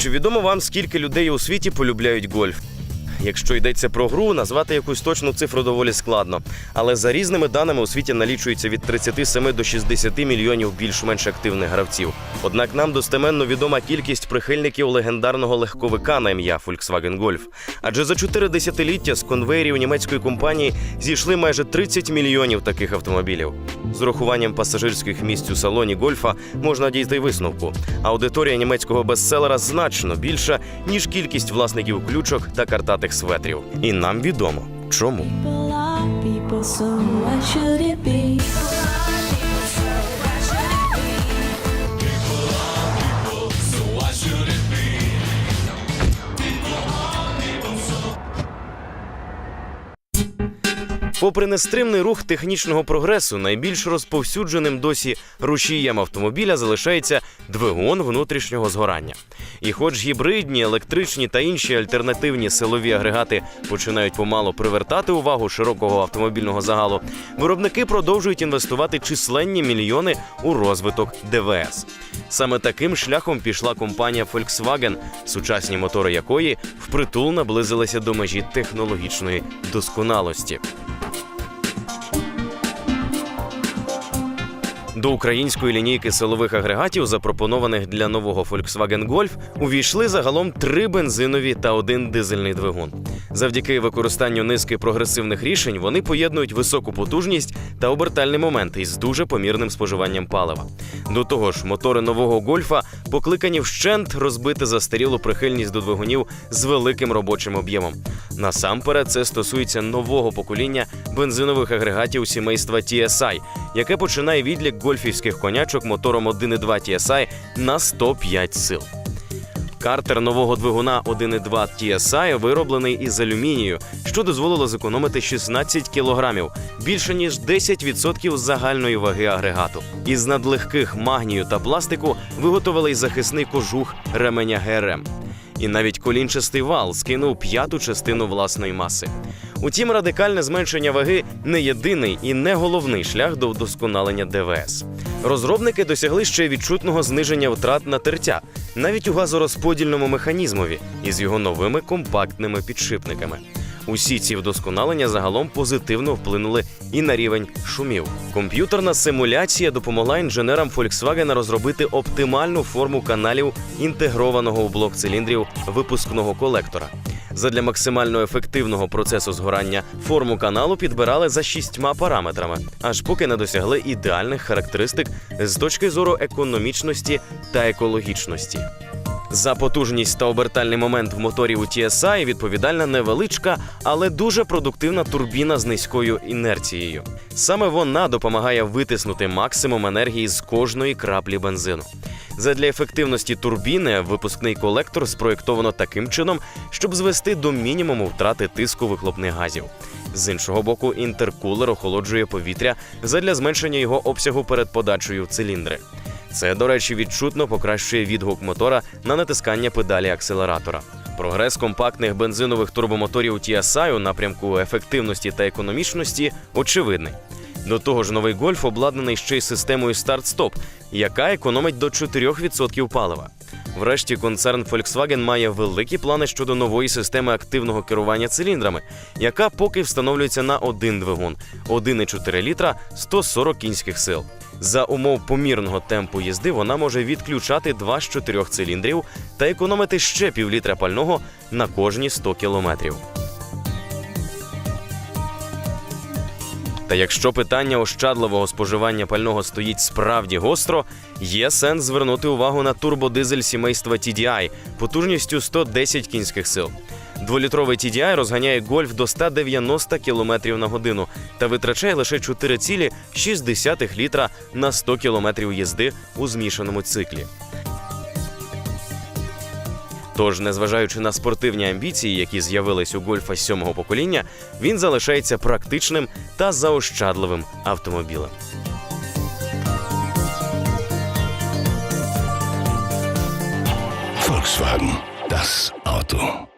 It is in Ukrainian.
Чи відомо вам, скільки людей у світі полюбляють гольф? Якщо йдеться про гру, назвати якусь точну цифру доволі складно. Але за різними даними у світі налічується від 37 до 60 мільйонів більш-менш активних гравців. Однак нам достеменно відома кількість прихильників легендарного легковика на ім'я Volkswagen Golf. Адже за чотири десятиліття з конвейерів німецької компанії зійшли майже 30 мільйонів таких автомобілів. З урахуванням пасажирських місць у салоні гольфа можна дійти висновку. Аудиторія німецького бестселера значно більша, ніж кількість власників ключок та картатих светрів. І нам відомо чому. Попри нестримний рух технічного прогресу, найбільш розповсюдженим досі рушієм автомобіля залишається двигун внутрішнього згорання. І хоч гібридні, електричні та інші альтернативні силові агрегати починають помало привертати увагу широкого автомобільного загалу, виробники продовжують інвестувати численні мільйони у розвиток ДВС. Саме таким шляхом пішла компанія Volkswagen, сучасні мотори якої впритул наблизилися до межі технологічної досконалості. До української лінійки силових агрегатів, запропонованих для нового Volkswagen Golf, увійшли загалом три бензинові та один дизельний двигун. Завдяки використанню низки прогресивних рішень вони поєднують високу потужність та обертальний момент із дуже помірним споживанням палива. До того ж, мотори нового гольфа покликані вщент розбити застарілу прихильність до двигунів з великим робочим об'ємом. Насамперед, це стосується нового покоління бензинових агрегатів сімейства TSI, яке починає відлік гольфівських конячок мотором 1.2 TSI на 105 сил. Картер нового двигуна 1.2 TSI вироблений із алюмінію, що дозволило зекономити 16 кілограмів, більше ніж 10% загальної ваги агрегату. Із надлегких магнію та пластику виготовили й захисний кожух ременя ГРМ. І навіть колінчастий вал скинув п'яту частину власної маси. Утім, радикальне зменшення ваги не єдиний і не головний шлях до вдосконалення ДВС. Розробники досягли ще відчутного зниження втрат на тертя, навіть у газорозподільному механізмові із його новими компактними підшипниками. Усі ці вдосконалення загалом позитивно вплинули і на рівень шумів. Комп'ютерна симуляція допомогла інженерам Volkswagen розробити оптимальну форму каналів інтегрованого у блок циліндрів випускного колектора. Задля максимально ефективного процесу згорання форму каналу підбирали за шістьма параметрами, аж поки не досягли ідеальних характеристик з точки зору економічності та екологічності. За потужність та обертальний момент в моторі у TSI відповідальна невеличка, але дуже продуктивна турбіна з низькою інерцією. Саме вона допомагає витиснути максимум енергії з кожної краплі бензину. Задля ефективності турбіни випускний колектор спроєктовано таким чином, щоб звести до мінімуму втрати тиску вихлопних газів. З іншого боку, інтеркулер охолоджує повітря задля зменшення його обсягу перед подачею в циліндри. Це, до речі, відчутно покращує відгук мотора на натискання педалі акселератора. Прогрес компактних бензинових турбомоторів TSI у напрямку ефективності та економічності очевидний. До того ж, новий гольф обладнаний ще й системою старт-стоп, яка економить до 4% палива. Врешті концерн Volkswagen має великі плани щодо нової системи активного керування циліндрами, яка поки встановлюється на один двигун 1,4 літра 140 кінських сил. За умов помірного темпу їзди вона може відключати два з чотирьох циліндрів та економити ще півлітра пального на кожні 100 кілометрів. Та якщо питання ощадливого споживання пального стоїть справді гостро, є сенс звернути увагу на турбодизель сімейства TDI потужністю 110 кінських сил. Дволітровий TDI розганяє гольф до 190 км на годину та витрачає лише 4,6 літра на 100 км їзди у змішаному циклі. Тож, незважаючи на спортивні амбіції, які з'явились у гольфа сьомого покоління, він залишається практичним та заощадливим автомобілем. Volkswagen. Das Auto.